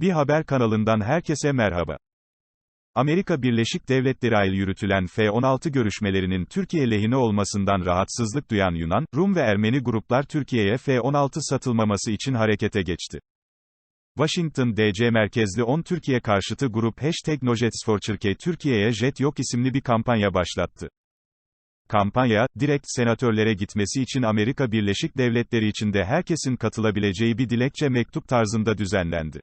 Bir haber kanalından herkese merhaba. Amerika Birleşik Devletleri ile yürütülen F-16 görüşmelerinin Türkiye lehine olmasından rahatsızlık duyan Yunan, Rum ve Ermeni gruplar Türkiye'ye F-16 satılmaması için harekete geçti. Washington DC merkezli 10 Türkiye karşıtı grup Hashtag NoJetsForTürkiye Türkiye'ye jet yok isimli bir kampanya başlattı. Kampanya, direkt senatörlere gitmesi için Amerika Birleşik Devletleri içinde herkesin katılabileceği bir dilekçe mektup tarzında düzenlendi.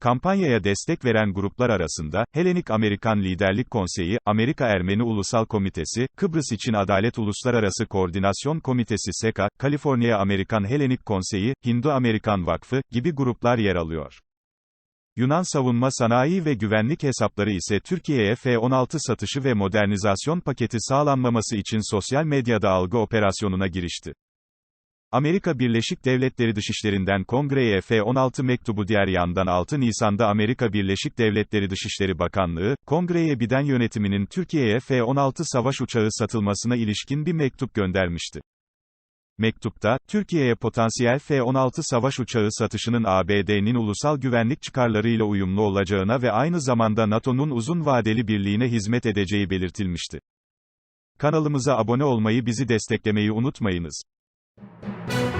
Kampanyaya destek veren gruplar arasında, Helenik Amerikan Liderlik Konseyi, Amerika Ermeni Ulusal Komitesi, Kıbrıs İçin Adalet Uluslararası Koordinasyon Komitesi SEKA, Kaliforniya Amerikan Helenik Konseyi, Hindu Amerikan Vakfı, gibi gruplar yer alıyor. Yunan savunma sanayi ve güvenlik hesapları ise Türkiye'ye F-16 satışı ve modernizasyon paketi sağlanmaması için sosyal medyada algı operasyonuna girişti. Amerika Birleşik Devletleri Dışişlerinden Kongre'ye F-16 mektubu diğer yandan 6 Nisan'da Amerika Birleşik Devletleri Dışişleri Bakanlığı, Kongre'ye Biden yönetiminin Türkiye'ye F-16 savaş uçağı satılmasına ilişkin bir mektup göndermişti. Mektupta, Türkiye'ye potansiyel F-16 savaş uçağı satışının ABD'nin ulusal güvenlik çıkarlarıyla uyumlu olacağına ve aynı zamanda NATO'nun uzun vadeli birliğine hizmet edeceği belirtilmişti. Kanalımıza abone olmayı bizi desteklemeyi unutmayınız. thank you